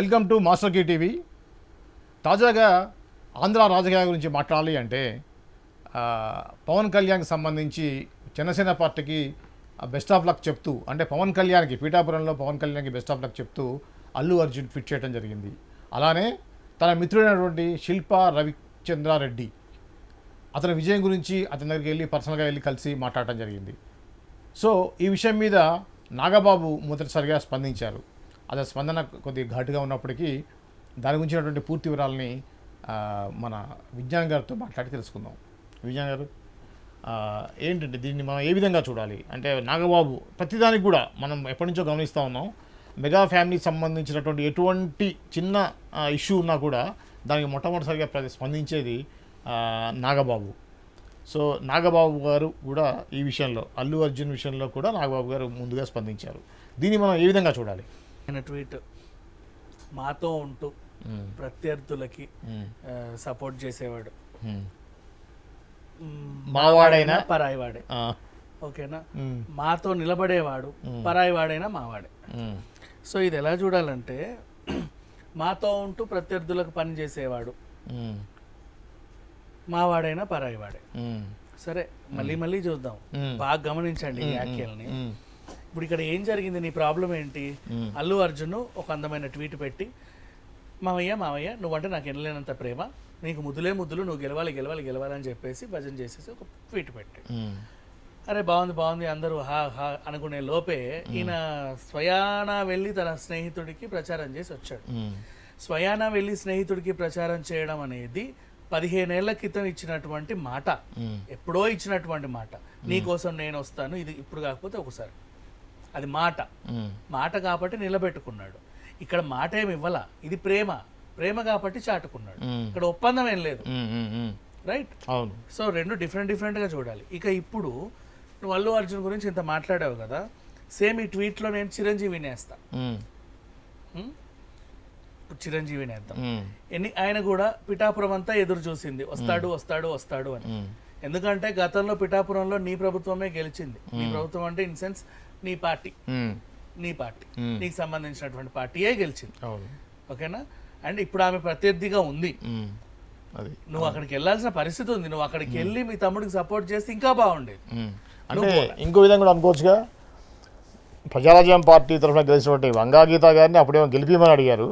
Welcome to master key TV. తాజాగా ఆంధ్ర రాజకీయాల గురించి మాట్లాడాలి అంటే పవన్ కళ్యాణ్కి సంబంధించి జనసేన పార్టీకి బెస్ట్ ఆఫ్ లక్ చెప్తూ అంటే పవన్ కళ్యాణ్కి పీఠాపురంలో పవన్ కళ్యాణ్కి బెస్ట్ ఆఫ్ లక్ చెప్తూ అల్లు అర్జున్ ఫిట్ చేయడం జరిగింది. అలానే తన మిత్రుడైనటువంటి శిల్ప రవిచంద్రారెడ్డి అతని విజయం గురించి అతని దగ్గరికి వెళ్ళి పర్సనల్గా వెళ్ళి కలిసి మాట్లాడటం జరిగింది. సో ఈ విషయం మీద నాగబాబు మొదటిసారిగా స్పందించారు. అతని స్పందన కొద్దిగా ఘాటుగా ఉన్నప్పటికీ దాని గురించినటువంటి పూర్తి వివరాలని మన విజ్ఞాన్ గారితో మాట్లాడి తెలుసుకుందాం. విజ్ఞాన్ గారు ఏంటంటే దీన్ని మనం ఏ విధంగా చూడాలి? అంటే నాగబాబు ప్రతిదానికి కూడా మనం ఎప్పటి నుంచో గమనిస్తూ ఉన్నాం. మెగా ఫ్యామిలీకి సంబంధించినటువంటి ఎటువంటి చిన్న ఇష్యూ ఉన్నా కూడా దానికి మొట్టమొదటిసారిగా ప్రతి స్పందించేది నాగబాబు. సో నాగబాబు గారు కూడా ఈ విషయంలో అల్లు అర్జున్ విషయంలో కూడా నాగబాబు గారు ముందుగా స్పందించారు. దీన్ని మనం ఏ విధంగా చూడాలి? ఆయన ట్వీట్ మాతో ఉంటూ. ప్రత్యర్థులకి. సపోర్ట్ చేసేవాడు మావాడైనా పరాయివాడే ఓకేనా. మాతో నిలబడేవాడు పరాయివాడైనా మావాడే. సో ఇది ఎలా చూడాలంటే మాతో ఉంటూ ప్రత్యర్థులకు పని చేసేవాడు. మావాడైనా పరాయివాడే. సరే మళ్ళీ మళ్ళీ చూద్దాం. బాగా గమనించండి ఈ వ్యాఖ్యల్ని. ఇప్పుడు ఇక్కడ ఏం జరిగింది నీ ప్రాబ్లం ఏంటి. అల్లు అర్జున్ ఒక అందమైన ట్వీట్ పెట్టి మామయ్య మామయ్య నువ్వంటే నాకు ఎనలేనంత ప్రేమ. నీకు ముద్దులే ముద్దులు నువ్వు గెలవాలి గెలవాలి గెలవాలి అని చెప్పేసి భజన చేసేసి ఒక ట్వీట్ పెట్టి. అరే బాగుంది బాగుంది అందరూ హా హా అనుకునే లోపే ఈయన స్వయాన వెళ్ళి తన స్నేహితుడికి ప్రచారం చేసి వచ్చాడు. స్వయాన వెళ్ళి స్నేహితుడికి ప్రచారం చేయడం అనేది పదిహేనేళ్ళ క్రితం ఇచ్చినటువంటి మాట. ఎప్పుడో ఇచ్చినటువంటి మాట. నీ కోసం నేను వస్తాను ఇది ఇప్పుడు కాకపోతే ఒకసారి. అది మాట. మాట కాబట్టి నిలబెట్టుకున్నాడు. ఇక్కడ మాట ఏమి ఇవ్వాల? ఇది ప్రేమ. ప్రేమ కాబట్టి చాటుకున్నాడు. ఇక్కడ ఒప్పందం ఏం లేదు. రైట్? అవును. సో రెండు డిఫరెంట్ డిఫరెంట్గా చూడాలి. ఇక ఇప్పుడు నువ్వు అల్లు అర్జున్ గురించి ఇంత మాట్లాడావు కదా సేమ్ ఈ ట్వీట్లో నేను చిరంజీవిని వేస్తా. మ్మ్. హ్మ్? ఇప్పుడు చిరంజీవిని వేద్దాం. ఎన్ని ఆయన కూడా పిఠాపురం అంతా ఎదురు చూసింది. వస్తాడు వస్తాడు వస్తాడు అని. ఎందుకంటే గతంలో పిఠాపురంలో నీ ప్రభుత్వమే గెలిచింది. నీ ప్రభుత్వం అంటే ఇన్ సెన్స్ నీ పార్టీ. నీ పార్టీ. నీకు సంబంధించినటువంటి పార్టీయే గెలిచింది. ఓకేనా? అండ్ ఇప్పుడు ఆమె ప్రత్యర్థిగా ఉంది. నువ్వు అక్కడికి వెళ్ళాల్సిన పరిస్థితి ఉంది. నువ్వు అక్కడికి వెళ్ళి మీ తమ్ముడికి సపోర్ట్ చేస్తే ఇంకా బాగుండేది. అంటే ఇంకో విధంగా కూడా అనుకోవచ్చుగా? ప్రజారాజ్యం పార్టీ తరఫున గెలిచినటువంటి వంగా గీత గారిని అప్పుడేమో గెలిపిమని అడిగారు.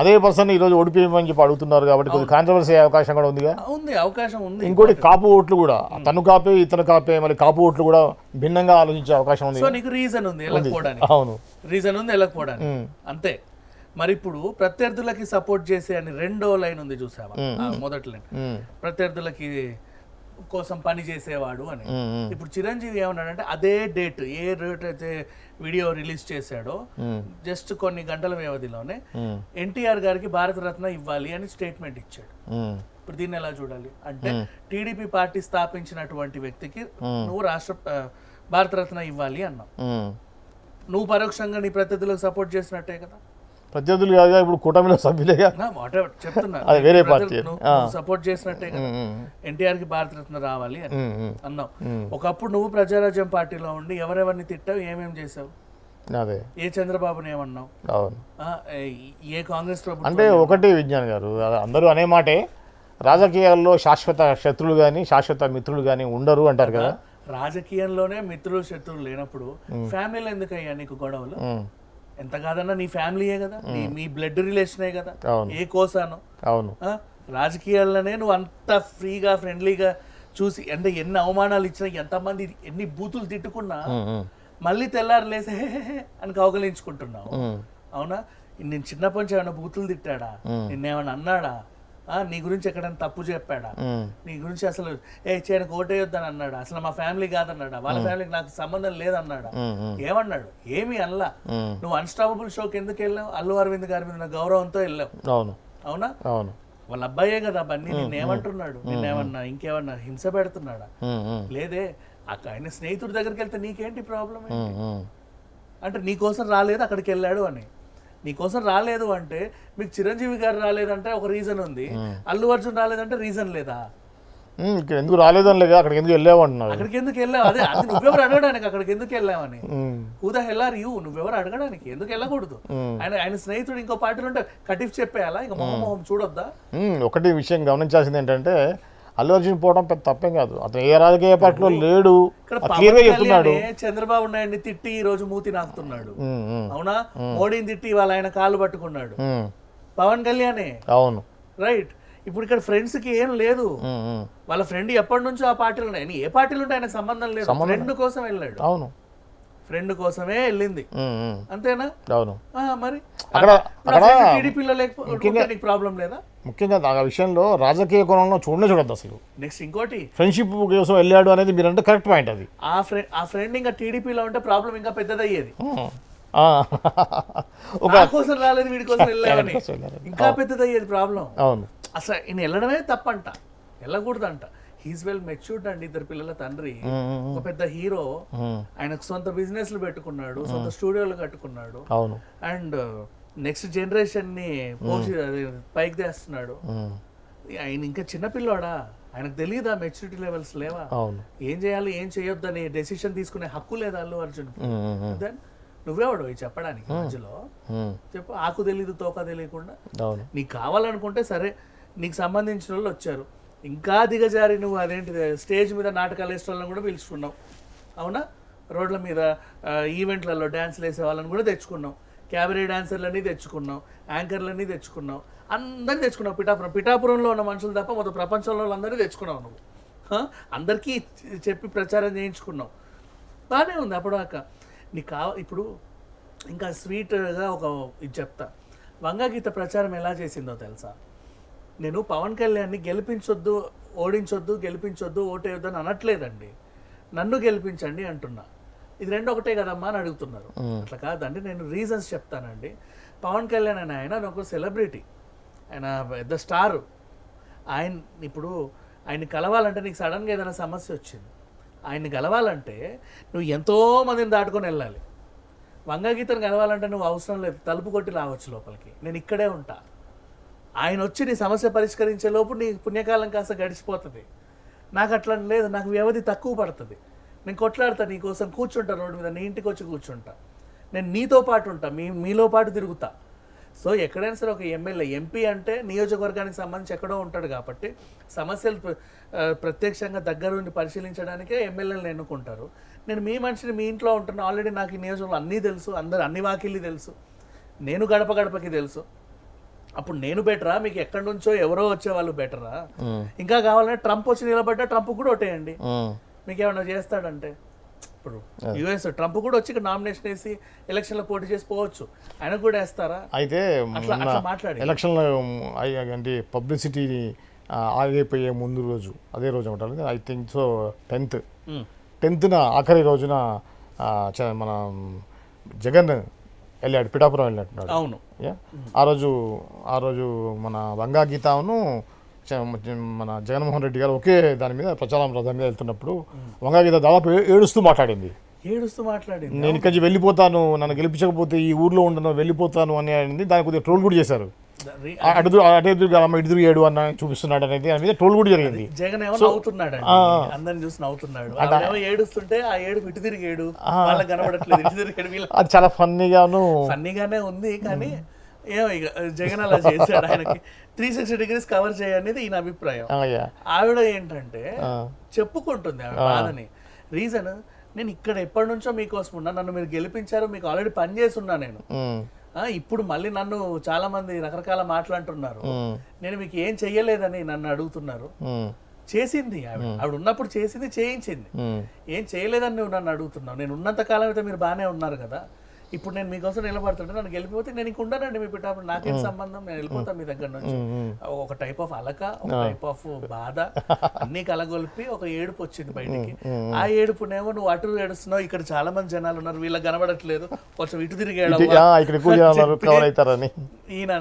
అదే పర్సన్ ఈరోజు ఓడిపోయమని చెప్పి అడుగుతున్నారు కాబట్టి కొద్దిగా కాంట్రవర్సీ అయ్యే అవకాశం కూడా ఉందిగా. ఉంది అవకాశం ఉంది. ఇంకోటి కాపు ఓట్లు కూడా. తను కాపే ఇతను కాపే మరి కాపు ఓట్లు కూడా భిన్నంగా ఆలోచించే అవకాశం ఉంది. సో నీకు రీజన్ ఉంది అవును. రీజన్ ఉంది వెళ్ళకపోవడానికి. అంతే. మరి ఇప్పుడు ప్రత్యర్థులకి సపోర్ట్ చేసే అని రెండో లైన్ ఉంది చూసావా? మొదటి లైన్. ప్రత్యర్థులకి కోసం పని చేసేవాడు అని. ఇప్పుడు చిరంజీవి ఏమన్నాడంటే అదే డేట్ ఏ డేట్ అయితే వీడియో రిలీజ్ చేశాడో. జస్ట్ కొన్ని గంటల వ్యవధిలోనే. ఎన్టీఆర్ గారికి భారతరత్న ఇవ్వాలి అని స్టేట్మెంట్ ఇచ్చాడు. ఇప్పుడు దీన్ని ఎలా చూడాలి అంటే టీడీపీ పార్టీ స్థాపించినటువంటి వ్యక్తికి నువ్వు రాష్ట్ర భారతరత్న ఇవ్వాలి అన్నావు. నువ్వు పరోక్షంగా నీ ప్రత్యర్థులకు సపోర్ట్ చేసినట్టే కదా ప్రత్యర్థులు కాదుగా ఇప్పుడు కూటమిలో సభ్యులేగా. చెప్తున్నా అది వేరే పార్టీ. సపోర్ట్ చేసినట్టే కదా. ఎన్టీఆర్కి భారతరత్న రావాలి అని. అన్నావు. ఒకప్పుడు నువ్వు ప్రజారాజ్యం పార్టీలో ఉండి ఎవరెవరిని తిట్టావు ఏమేం చేసావు అదే. ఏ చంద్రబాబుని ఏమన్నావు? అవును. ఏ- కాంగ్రెస్ అంటే ఒకటి విజ్ఞాన్ గారు అది అందరూ అనే మాటే రాజకీయాల్లో శాశ్వత శత్రులు కానీ శాశ్వత మిత్రులు కానీ ఉండరు అంటారు కదా. రాజకీయంలోనే మిత్రులు శత్రువులు లేనప్పుడు ఫ్యామిలీలో ఎందుకయ్యా నీకు గొడవలు. ఎంత కాదన్నా నీ ఫ్యామిలీయే కదా. మీ బ్లడ్ రిలేషనే కదా. ఏ కోసాను. అవును? రాజకీయాల్లోనే నువ్వు అంత ఫ్రీగా ఫ్రెండ్లీగా చూసి అంటే ఎన్ని అవమానాలు ఇచ్చినా ఎంతమంది ఎన్ని బూతులు తిట్టుకున్నా. మళ్ళీ తెల్లారు లేసే అని కౌగలించుకుంటున్నావు. అవునా? నేను చిన్నప్పటి నుంచి ఏమైనా బూతులు తిట్టాడా? నిన్నేమైనా అన్నాడా? నీ గురించి ఎక్కడైనా తప్పు చెప్పాడా. నీ గురించి అసలు ఏ చేయడానికి ఓటేయొద్దని అన్నాడా? అసలు మా ఫ్యామిలీ కాదన్నాడా? వాళ్ళ ఫ్యామిలీకి నాకు సంబంధం లేదన్నాడా. ఏమన్నాడు? ఏమీ మ్మ్. నువ్వు అన్స్టాపబుల్ షోకి ఎందుకు వెళ్ళావు? అల్లు అరవింద్ గారి మీద గౌరవంతో వెళ్ళావు. అవును. అవునా? అవును. వాళ్ళ అబ్బాయే కదా బన్నీ నిన్నేమంటున్నాడు? నిన్నేమన్నా ఇంకేమన్నా హింస పెడుతున్నాడా. లేదే ఆయన స్నేహితుడి దగ్గరికి వెళ్తే నీకేంటి ప్రాబ్లం. అంటే నీకోసం రాలేదు అక్కడికి వెళ్ళాడు అని. నీకోసం రాలేదు అంటే మీకు చిరంజీవి గారు రాలేదంటే ఒక రీజన్ ఉంది. అల్లు అర్జున్ రాలేదంటే రీజన్ లేదా? ఇక్కడ ఎందుకు రాలేదని లేక అక్కడికి ఎందుకు వెళ్ళావు అక్కడికి ఎందుకు వెళ్ళావు? అదే అది నువ్వెవరు అడగడానికి అక్కడికి ఎందుకు వెళ్ళావని? ఉమ్, who the hell are you నువ్వెవరు అడగడానికి? ఎందుకు వెళ్ళకూడదు? ఆయన ఆయన స్నేహితుడు ఇంకో పార్టీలో ఉంటే కటిఫ్ చెప్పేయాలా? ఇంకా మొహం మొహం చూడొద్దా? ఒకటి విషయం గమనించాల్సింది ఏంటంటే అల్లు అర్జున్ పోవడం పెద్ద తప్పేం కాదు. అతను ఏ రాజకీయ పార్టీలో లేడు క్లియర్గా చెప్తున్నాడు. చంద్రబాబు నాయుడిని తిట్టి ఈ రోజు మూతి నాకుతున్నాడు. అవునా? మోడీని తిట్టి ఇవాళ ఆయన కాళ్ళు పట్టుకున్నాడు. పవన్ కళ్యాణే. అవును. రైట్. ఇప్పుడు ఇక్కడ ఫ్రెండ్స్కి ఏం లేదు. వాళ్ళ ఫ్రెండ్ ఎప్పటి నుంచో ఆ పార్టీలో ఉన్నాయి. ఏ పార్టీలో ఉంటే ఆయనకు సంబంధం లేదు. ఫ్రెండ్ కోసం వెళ్ళాడు. అవును. ఫ్రెండ్ కోసమే వెళ్ళింది. అంతేనా? అవును. మరి. అక్కడ టీడీపీలో లేకపోతే ప్రాబ్లం లేదా? ముఖ్యంగా ఆ విషయంలో రాజకీయ కోణంలో చూడనే చూడద్దు అసలు. నెక్స్ట్ ఇంకోటి. ఫ్రెండ్షిప్ కోసం వెళ్ళాడు అనేది మీరంటే కరెక్ట్ పాయింట్ అది. ఆ ఫ్రెండ్ ఆ ఫ్రెండ్ ఇంకా టీడీపీలో ఉంటే ప్రాబ్లం ఇంకా పెద్దదయ్యేది. ఒక కోసం రాలేదు వీడి కోసం వెళ్ళారని. ఇంకా పెద్దదయ్యేది ప్రాబ్లం అవును. అసలు ఈయన వెళ్ళడమే తప్పంట. వెళ్ళకూడదంట. హీస్ వెల్ మెచ్యూర్డ్ అండి ఇద్దరు పిల్లల తండ్రి. ఒక పెద్ద హీరో. ఉమ్, ఆయనకు సొంత బిజినెస్లు పెట్టుకున్నాడు సొంత స్టూడియోలు కట్టుకున్నాడు. అవును. అండ్ నెక్స్ట్ జనరేషన్ని పోషి పైకి తెస్తున్నాడు. ఉమ్, ఆయన ఇంకా చిన్నపిల్లోడా ఆయనకు తెలియదా మెచ్యూరిటీ లెవెల్స్ లేవా? ఏం చేయాలి ఏం చేయొద్దని డెసిషన్ తీసుకునే హక్కు లేదా Allu Arjun? Um, um, um, then నువ్వేవాడు చెప్పడానికి మధ్యలో. చెప్పు ఆకు తెలీదు తోక తెలియకుండా. నీకు కావాలనుకుంటే సరే నీకు సంబంధించిన వాళ్ళు వచ్చారు. ఇంకా దిగజారి నువ్వు అదేంటి స్టేజ్ మీద నాటకాలు వేసే వాళ్ళని కూడా పిలుచుకున్నావు. అవునా? రోడ్ల మీద ఈవెంట్లలో డ్యాన్స్లు వేసే వాళ్ళని కూడా తెచ్చుకున్నావు. క్యాబరీ డాన్సర్లని తెచ్చుకున్నాం యాంకర్లని తెచ్చుకున్నాం అందరినీ తెచ్చుకున్నావు పిఠాపురం పిఠాపురంలో ఉన్న మనుషులు తప్ప మొత్తం ప్రపంచంలో అందరినీ తెచ్చుకున్నావు నువ్వు. అందరికీ చెప్పి ప్రచారం చేయించుకున్నావు. బాగానే ఉంది అప్పటిదాకా. నీకు కావ ఇప్పుడు ఇంకా స్వీట్గా ఒక ఇది చెప్తా. వంగగీత ప్రచారం ఎలా చేసిందో తెలుసా? నేను పవన్ కళ్యాణ్ని గెలిపించొద్దు ఓడించొద్దు గెలిపించొద్దు ఓటేయొద్దు అని అనట్లేదండి. నన్ను గెలిపించండి అంటున్నా. ఇది రెండు ఒకటే కదమ్మా అని అడుగుతున్నారు. అట్లా కాదండి నేను రీజన్స్ చెప్తానండి. పవన్ కళ్యాణ్ అని ఆయన ఒక సెలబ్రిటీ ఆయన పెద్ద స్టారు. ఆయన ఇప్పుడు ఆయన్ని కలవాలంటే నీకు సడన్గా ఏదైనా సమస్య వచ్చింది. ఆయన్ని కలవాలంటే నువ్వు ఎంతో మందిని దాటుకొని వెళ్ళాలి. వంగగీతను కలవాలంటే నువ్వు అవసరం లేదు. తలుపు కొట్టి రావచ్చు లోపలికి. నేను ఇక్కడే ఉంటా. ఆయన వచ్చి నీ సమస్య పరిష్కరించే లోపు నీ పుణ్యకాలం కాస్త గడిచిపోతుంది. నాకు అట్లా లేదు. నాకు వ్యవధి తక్కువ పడుతుంది. నేను కొట్లాడతా నీ కోసం కూర్చుంటా రోడ్డు మీద నీ ఇంటికి వచ్చి కూర్చుంటా. నేను నీతో పాటు ఉంటా మీ మీలో పాటు తిరుగుతా. సో ఎక్కడైనా సరే ఒక ఎమ్మెల్యే ఎంపీ అంటే నియోజకవర్గానికి సంబంధించి ఎక్కడో ఉంటాడు కాబట్టి సమస్యలు ప్రత్యక్షంగా దగ్గర ఉండి పరిశీలించడానికే ఎమ్మెల్యేలను ఎన్నుకుంటారు నేను మీ మనిషిని మీ ఇంట్లో ఉంటున్నా ఆల్రెడీ నాకు ఈ నియోజకవర్గం అన్నీ తెలుసు అందరు అన్ని వాకిళ్ళు తెలుసు. నేను గడప గడపకి తెలుసు. అప్పుడు నేను బెటరా? మీకు ఎక్కడి నుంచో ఎవరో వచ్చే వాళ్ళు బెటరా? ఇంకా కావాలంటే ట్రంప్ వచ్చి నిలబడ్డా ట్రంప్ కూడా ఓటేయండి. ఉమ్, మీకు ఏమైనా చేస్తాడంటే? ఇప్పుడు యుఎస్ ట్రంప్ కూడా వచ్చి ఇక్కడ నామినేషన్ వేసి ఎలక్షన్లో పోటీ చేసి పోవచ్చు. ఆయన కూడా వేస్తారా? అయితే మాట్లాడి. ఎలక్షన్లో అంటే పబ్లిసిటీని ఆగిపోయే ముందు రోజు అదే రోజు ఉంటారు ఐ థింక్ సో టెన్త్. టెన్త్న ఆఖరి రోజున మన జగన్ వెళ్ళాడు పిఠాపురం వెళ్ళినట్టున్నాడు. అవును? ఆ రోజు ఆ రోజు మన వంగా గీతాను మన జగన్మోహన్ రెడ్డి గారు ఒకే దాని మీద ప్రచారం రథం మీద వెళ్తున్నప్పుడు వంగా గీత దాదాపు ఏడుస్తూ మాట్లాడింది. ఏడుస్తూ మాట్లాడింది. నేను ఇక్కడి వెళ్ళిపోతాను నన్ను గెలిపించకపోతే ఈ ఊర్లో ఉండను వెళ్ళిపోతాను అని అనింది దానికి కొద్దిగా ట్రోల్ కూడా చేశారు. అటు అటు అమ్మ ఇటు ఏడు అన్న చూపిస్తున్నాడు అనేది దాని మీద ట్రోల్ కూడా జరిగింది. జగన్ ఏమో నవ్వుతున్నాడు అందరిని చూసి నవ్వుతున్నాడు. ఏడుస్తుంటే ఆ ఏడు ఇటు తిరిగి ఏడు వాళ్ళకి కనబడట్లేదు ఇటు అది చాలా ఫన్నీగాను. ఫన్నీగానే ఉంది కానీ ఏమో ఇక జగన్ అలా చేశాడు. ఆయనకి త్రీ సిక్స్టీ డిగ్రీస్ కవర్ చేయనేది ఈయన అభిప్రాయం. ఆవిడ ఏంటంటే చెప్పుకుంటుంది ఆవిడ బాధని. రీజన్ నేను ఇక్కడ ఎప్పటి నుంచో మీకోసం ఉన్నా. నన్ను మీరు గెలిపించారు మీకు ఆల్రెడీ పని చేసి ఉన్నా నేను. ఆ, ఇప్పుడు మళ్ళీ నన్ను చాలా మంది రకరకాల మాట్లాడుతున్నారు నేను మీకు ఏం చెయ్యలేదని నన్ను అడుగుతున్నారు. చేసింది ఆవిడ. ఆవిడ ఉన్నప్పుడు చేసింది చేయించింది. ఏం చేయలేదని నువ్వు నన్ను అడుగుతున్నావు? నేను ఉన్నంత కాలం అయితే మీరు బాగానే ఉన్నారు కదా. ఇప్పుడు నేను మీకోసం నిలబడుతుంటే నన్ను గెలిపిపోతే నేను ఇంక ఉండనండి మీ పిఠాపురం. నాకేం సంబంధం? నేను వెళ్ళిపోతాను మీ దగ్గర నుంచి. ఒక టైప్ ఆఫ్ అలక ఒక టైప్ ఆఫ్ బాధ అన్ని కలగొలిపి ఒక ఏడుపు వచ్చింది బయటికి. ఆ ఏడుపునేమో నువ్వు అటు ఏడుస్తున్నావు ఇక్కడ చాలా మంది జనాలు ఉన్నారు వీళ్ళకి కనబడట్లేదు. కొంచెం ఇటు తిరిగి ఈయన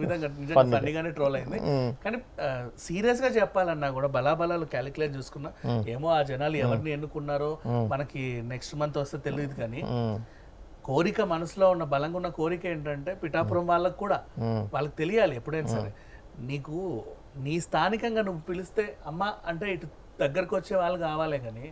విధంగా ఫన్నీగానే ట్రోల్ అయింది. కానీ సీరియస్గా చెప్పాలన్నా కూడా బలాబలాలు క్యాలిక్యులేట్ చూసుకున్నా ఏమో ఆ జనాలు ఎవరిని ఎన్నుకున్నారో మనకి నెక్స్ట్ మంత్ వస్తే తెలియదు కానీ కోరిక మనసులో ఉన్న బలంగా ఉన్న కోరిక ఏంటంటే పిఠాపురం వాళ్ళకు కూడా. వాళ్ళకి తెలియాలి ఎప్పుడైనా సరే. నీకు నీ స్థానికంగా నువ్వు పిలిస్తే అమ్మ అంటే ఇటు దగ్గరకు వచ్చే వాళ్ళు కావాలే కానీ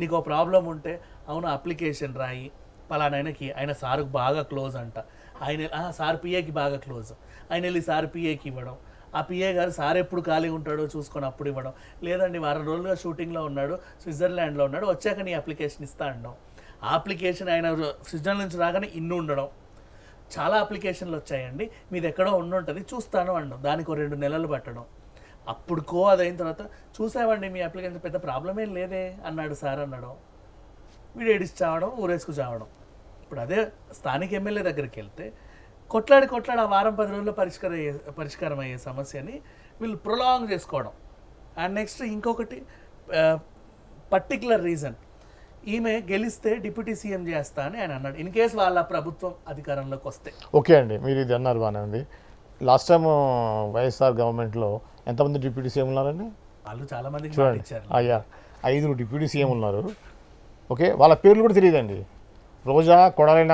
నీకు ఒక ప్రాబ్లం ఉంటే అవును అప్లికేషన్ రాయి పలానాయనకి ఆయన సార్కు బాగా క్లోజ్ అంట. ఆయన సార్ పిఏకి బాగా క్లోజ్. ఆయన వెళ్ళి సార్ పిఏకి ఇవ్వడం. ఆ పిఏ గారు సార్ ఎప్పుడు ఖాళీ ఉంటాడో చూసుకొని అప్పుడు ఇవ్వడం. లేదండి వారం రోజులుగా షూటింగ్లో ఉన్నాడు స్విట్జర్లాండ్లో ఉన్నాడు వచ్చాక నీ అప్లికేషన్ ఇస్తా అనడం ఆ అప్లికేషన్ ఆయన స్విట్జర్లాండ్ నుంచి రాగానే ఇన్ని ఉండడం. చాలా అప్లికేషన్లు వచ్చాయండి. మీది ఎక్కడో ఉండి ఉంటుంది చూస్తాను అనడం దానికి ఒక రెండు నెలలు పట్టడం. అప్పుడు కో అది అయిన తర్వాత చూసామండి మీ అప్లికేషన్ పెద్ద ప్రాబ్లం ఏం లేదే అన్నాడు సార్ అన్నాడు. వీడు ఏడిచి చావడం ఊరేసుకు చావడం. ఇప్పుడు అదే స్థానిక ఎమ్మెల్యే దగ్గరికి వెళ్తే కొట్లాడి కొట్లాడి ఆ వారం పది రోజుల్లో పరిష్కారం అయ్యే పరిష్కారం అయ్యే సమస్యని వీళ్ళు ప్రొలాంగ్ చేసుకోవడం. అండ్ నెక్స్ట్ ఇంకొకటి పర్టికులర్ రీజన్. ఈమె గెలిస్తే డిప్యూటీ సీఎం చేస్తా అని ఆయన అన్నాడు. ఇన్ కేస్ వాళ్ళ ప్రభుత్వం అధికారంలోకి వస్తే. ఓకే అండి మీరు ఇది అన్నారు బాగానే ఉంది. లాస్ట్ టైం వైఎస్ఆర్ గవర్నమెంట్లో ఎంతమంది డిప్యూటీ సీఎం ఉన్నారండి? వాళ్ళు చాలా మాట చూడండి అయ్యా ఐదుగురు డిప్యూటీ సీఎం ఉన్నారు. ఓకే వాళ్ళ పేర్లు కూడా తెలియదండి. రోజా కొడాలి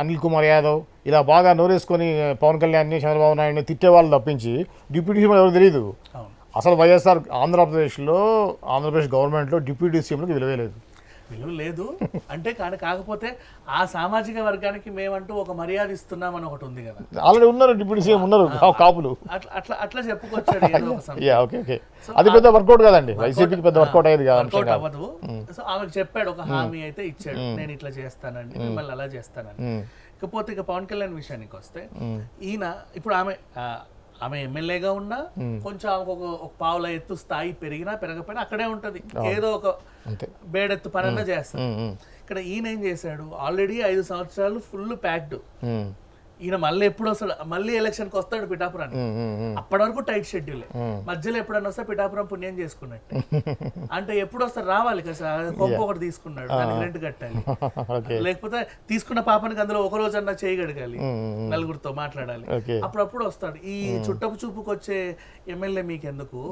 అనిల్ కుమార్ యాదవ్ ఇలా బాగా నోరేసుకొని పవన్ కళ్యాణ్ని చంద్రబాబు నాయుడిని తిట్టే వాళ్ళు తప్పించి డిప్యూటీ సీఎం ఎవరు తెలియదు అసలు వైఎస్ఆర్ ఆంధ్రప్రదేశ్లో ఆంధ్రప్రదేశ్ గవర్నమెంట్లో డిప్యూటీ సీఎంలకు విలువే లేదు. విలువ లేదు. అంటే కానీ కాకపోతే ఆ సామాజిక వర్గానికి మేమంటూ ఒక మర్యాద ఇస్తున్నామని ఒకటి ఉంది కదా. ఆల్రెడీ ఉన్నారు డిప్యూటీ సీఎం ఉన్నారు కాపులు. అట్లా అట్లా చెప్పుకొచ్చాడు ఓకే ఓకే అది పెద్ద వర్కౌట్ కాదండి. వైసీపీకి పెద్ద వర్కౌట్ అయ్యేది కాదు వర్కౌట్ అవ్వదు. సో ఆమెకు చెప్పాడు ఒక హామీ అయితే ఇచ్చాడు. నేను ఇట్లా చేస్తానండి మిమ్మల్ని అలా చేస్తానండి. ఇకపోతే ఇక పవన్ కళ్యాణ్ విషయానికి వస్తే ఈయన ఇప్పుడు ఆమె ఆమె ఎమ్మెల్యేగా ఉన్నా కొంచెం ఆమెకు ఒక పావుల ఎత్తు స్థాయి పెరిగినా పెరగపోయినా అక్కడే ఉంటది. ఏదో ఒక బేడెత్తు పనన్నా చేస్తారు మ్మ్, ఇక్కడ ఈయన ఏం చేశాడు? ఆల్రెడీ ఐదు సంవత్సరాలు ఫుల్ ప్యాక్డ్. ఈయన మళ్ళీ ఎప్పుడు వస్తాడు? మళ్ళీ ఎలక్షన్కి వస్తాడు పిఠాపురానికి. అప్పటి వరకు టైట్ షెడ్యూలే మధ్యలో ఎప్పుడన్నా వస్తే పిఠాపురం పుణ్యం చేసుకున్నట్టు. అంటే ఎప్పుడు వస్తారు రావాలి కదా కొంపు ఒకటి తీసుకున్నాడు. దానికి రెంట్ కట్టాలి. లేకపోతే తీసుకున్న పాపానికి అందులో ఒక రోజన్నా చేయగడగాలి మ్మ్, మ్మ్. నలుగురితో మాట్లాడాలి. అప్పుడప్పుడు వస్తాడు. ఈ చుట్టపు చూపుకి వచ్చే ఎమ్మెల్యే మీకు ఎందుకు.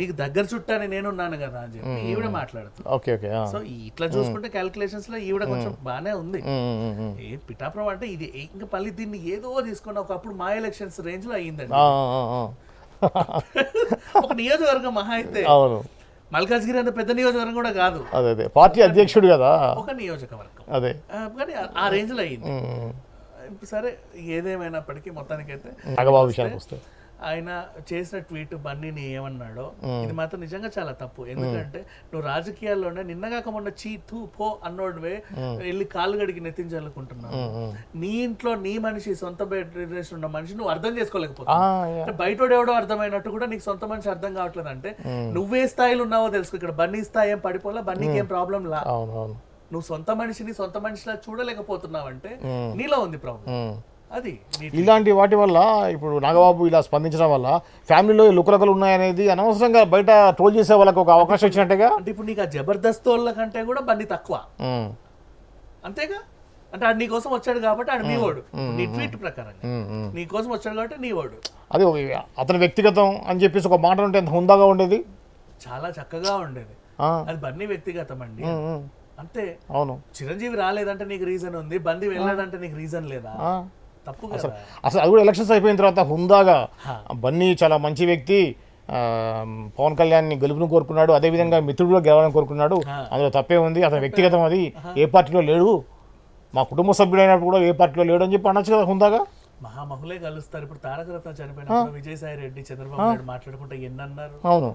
మీకు దగ్గర చుట్టాని నేనున్నాను కదా అని చెప్పి ఈవిడ మాట్లాడుతుంది. సో ఇట్లా చూసుకుంటే క్యాలిక్యులేషన్స్లో ఈవిడ కొంచెం బాగానే ఉంది. ఏ పిఠాపురం అంటే ఇది ఇంకా మళ్ళీ దీన్ని ఏదో తీసుకున్న ఒకప్పుడు మా ఎలక్షన్స్ రేంజ్లో అయ్యిందండి. ఒక నియోజకవర్గం మహా అయితే అవును. మల్కాజ్గిరి అంత పెద్ద నియోజకవర్గం కూడా కాదు. అదే అదే. పార్టీ అధ్యక్షుడు కదా. ఒక నియోజకవర్గం. అదే. కానీ ఆ- రేంజ్లో. ఇప్పుడు సరే ఏదేమైనప్పటికీ మొత్తానికైతే నాగబాబు విషయానికి వస్తే. ఆయన చేసిన ట్వీట్ బన్నీని ఏమన్నాడో ఇది మాత్రం నిజంగా చాలా తప్పు. ఎందుకంటే నువ్వు రాజకీయాల్లోనే నిన్నగాక మొన్న చీ తూ పో అన్నోడివే వెళ్ళి కాళ్ళు గడికి నెత్తించాలనుకుంటున్నావు నీ ఇంట్లో నీ మనిషి సొంత రిలేషన్ ఉన్న మనిషి నువ్వు అర్థం చేసుకోలేకపోతున్నావు. బయటోడు ఎవడో అర్థమైనట్టు కూడా నీకు సొంత మనిషి అర్థం కావట్లేదు అంటే నువ్వే స్థాయిలో ఉన్నావో తెలుసుకో ఇక్కడ బన్నీ స్థాయి ఏం పడిపోలా బన్నీకి ఏం ప్రాబ్లం లా? నువ్వు సొంత మనిషిని సొంత మనిషిలా చూడలేకపోతున్నావు అంటే నీలో ఉంది ప్రాబ్లం. అది ఇలాంటి వాటి వల్ల ఇప్పుడు నాగబాబు ఇలా స్పందించడం వల్ల ఫ్యామిలీలో లుకరకలు ఉన్నాయనేది అనవసరంగా బయట ట్రోల్ చేసే వాళ్ళకి ఒక అవకాశం వచ్చినట్టుగా? అంటే ఇప్పుడు నీకు ఆ జబర్దస్త్ వాళ్ళ కంటే కూడా బన్నీ తక్కువ. అంతేగా? అంటే ఆడు నీ కోసం వచ్చాడు కాబట్టి ఆడు నీ వాడు నీ ట్వీట్ ప్రకారం. నీ కోసం వచ్చాడు కాబట్టి నీ వాడు అది అతని వ్యక్తిగతం అని చెప్పేసి ఒక మాట ఉంటే ఎంత హుందాగా ఉండేది? చాలా చక్కగా ఉండేది. అది బన్నీ వ్యక్తిగతం అండి. అంతే. అవును. చిరంజీవి రాలేదంటే నీకు రీజన్ ఉంది. బంది వెళ్ళాడంటే నీకు రీజన్ లేదా? కదా. అసలు అది కూడా ఎలక్షన్స్ అయిపోయిన తర్వాత హుందాగా బన్నీ చాలా మంచి వ్యక్తి పవన్ కళ్యాణ్ గెలుపును కోరుకున్నాడు అదేవిధంగా మిత్రుడు కూడా గెలవాలని కోరుకున్నాడు. అందులో తప్పే ఉంది. అతని వ్యక్తిగతం అది. ఏ పార్టీలో లేడు. మా కుటుంబ సభ్యుడైనప్పుడు కూడా ఏ పార్టీలో లేడు అని చెప్పి అనొచ్చు కదా హుందాగా? మహామహులే కలుస్తారు. ఇప్పుడు తారక రత్న చనిపోయినప్పుడు విజయసాయి రెడ్డి చంద్రబాబు నాయుడు మాట్లాడుకుంటే ఎన్ని అన్నారు అవును.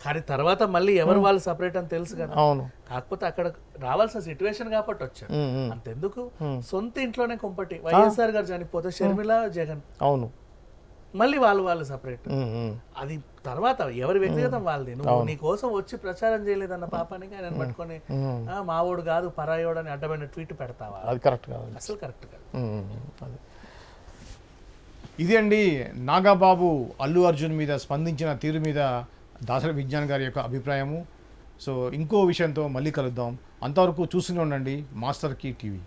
కానీ తర్వాత మళ్ళీ ఎవరు వాళ్ళు సపరేట్ అని తెలుసు కదా. అవును. కాకపోతే అక్కడ రావాల్సిన సిచ్యువేషన్ కాబట్టి ఉమ్, అంతెందుకు? సొంత ఇంట్లోనే కుంపటి. వైఎస్ఆర్ గారు చనిపోతే షర్మిల జగన్. అవును. మళ్ళీ వాళ్ళు వాళ్ళు సపరేట్. అది తర్వాత ఎవరి వ్యక్తిగతం వాళ్ళది. నువ్వు నీ కోసం వచ్చి ప్రచారం చేయలేదన్న పాపానికి ఆయన పట్టుకొని "ఆ, మావోడు కాదు పరాయోడు అని అడ్డమైన ట్వీట్ పెడతావా? అది కరెక్ట్ కాదు. అసలు కరెక్ట్ కాదు. ఇది అండి నాగాబాబు అల్లు అర్జున్ మీద స్పందించిన తీరు మీద దాసరి విజ్ఞాన్ గారి యొక్క అభిప్రాయము. సో ఇంకో విషయంతో మళ్ళీ కలుద్దాం. అంతవరకు చూస్తూనే ఉండండి. Master key TV.